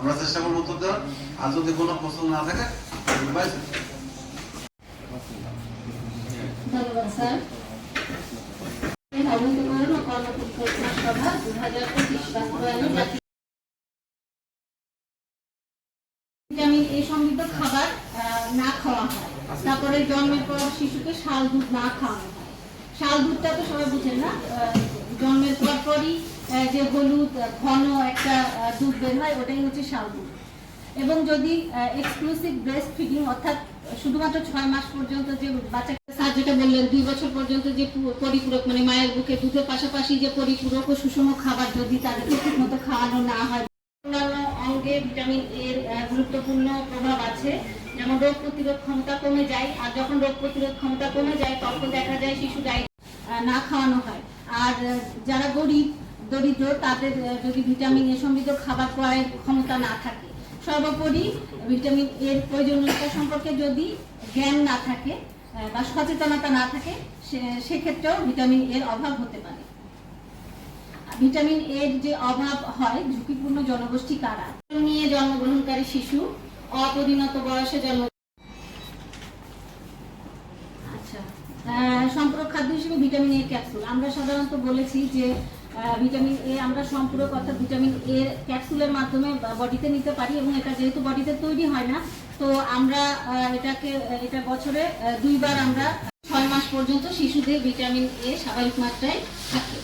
আমরা চেষ্টা করব উত্তর দেওয়ার আর যদি কোনো প্রশ্ন না থাকে সমৃদ্ধ খাবার না খাওয়া হয়, তারপরে জন্মের পর শিশুকে শাল দুধ না খাওয়ানো হয়। শাল দুধটা তো সবাই বুঝেন না জন্মের পর পরই যে হলুদ ঘন একটা দুধ বের হয় ওটাই হচ্ছে শাল দুধ এবং যদি এক্সক্লুসিভ ব্রেস্ট ফিডিং অর্থাৎ শুধুমাত্র ছয় মাস পর্যন্ত যে বাচ্চাকে স্যার যেটা বললেন দুই বছর পর্যন্ত যে পরিপূরক মানে মায়ের বুকে দুধের পাশাপাশি যে পরিপূরক ও সুষম খাবার যদি তাদেরকে ঠিক মতো খাওয়ানো না হয় অন্যান্য অঙ্গে ভিটামিন এর গুরুত্বপূর্ণ প্রভাব আছে। যেমন রোগ প্রতিরোধ ক্ষমতা কমে যায় আর যখন রোগ প্রতিরোধ ক্ষমতা কমে যায় তখন দেখা যায় শিশু আহ, না খাওয়ানো হয়। আর যারা গরিব দরিদ্র, তাদের যদি ভিটামিন এ সমৃদ্ধ খাবার ক্রয়ের ক্ষমতা না থাকে। সর্বোপরি ভিটামিন এর প্রয়োজনীয়তা সম্পর্কে যদি জ্ঞান না থাকে বা সচেতনতা না থাকে সেক্ষেত্রেও ভিটামিন এর অভাব হতে পারে। ভিটামিন এর যে অভাব হয়, ঝুঁকিপূর্ণ জনগোষ্ঠী কারা? নিয়ে জন্মগ্রহণকারী শিশু, অপরিণত বয়সে জন্ম আচ্ছা। সম্পূরক খাদ্য হিসেবে ভিটামিন এ ক্যাপসুল আমরা সাধারণত বলেছি যে ভিটামিন এ আমরা সম্পূরক অর্থাৎ ভিটামিন এর ক্যাপসুলের মাধ্যমে বডিতে নিতে পারি এবং এটা যেহেতু বডিতে তৈরি হয় না, তো আমরা এটাকে, এটা বছরে দুইবার আমরা ছয় মাস পর্যন্ত শিশুদের ভিটামিন এ স্বাভাবিক মাত্রায় থাকে।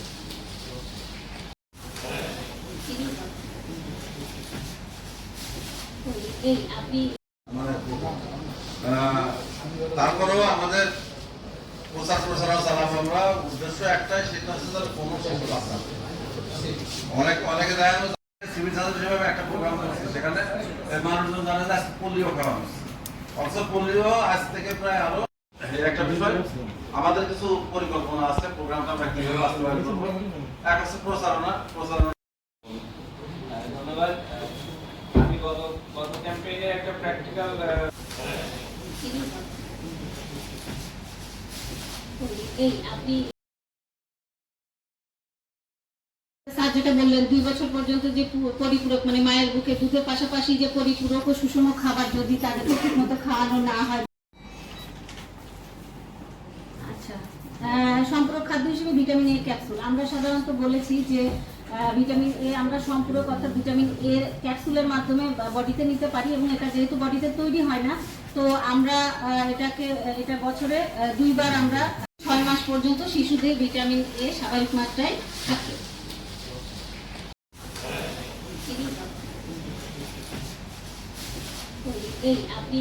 তারপরেও আমাদের প্রচার প্রচারণা চালাবো আমরা। উদ্দেশ্য একটাই, সেটা হচ্ছে যে কোনো সম্পদ বাঁচা অনেক অনেকে দেখা সিভিল সার্জন হিসেবে একটা প্রোগ্রাম করছে। সেখানে মানুষজন জানে যে আজকে পোলিও খাওয়ানো অথচ পোলিও আজ থেকে প্রায় আরও একটা বিষয়, আমাদের কিছু পরিকল্পনা আছে প্রোগ্রামটা আমরা কীভাবে বাস্তবায়ন করব। এক হচ্ছে প্রচারণা। প্রচারণা ধন্যবাদ। আমি গত গত ক্যাম্পেইনে একটা প্র্যাকটিক্যাল এই মানে আচ্ছা সম্পূরক খাদ্য হিসেবে ভিটামিন এ ক্যাপসুল। আমরা সাধারণত বলেছি যে ভিটামিন এ আমরা সম্পূরক অর্থাৎ ভিটামিন এর ক্যাপসুলের মাধ্যমে বডিতে নিতে পারি এবং এটা যেহেতু বডিতে তৈরি হয় না, তো আমরা এটাকে, এটা বছরে দুইবার আমরা পর্যন্ত শিশুদের ভিটামিন এ স্বাভাবিক মাত্রায় থাকে। এই আপনি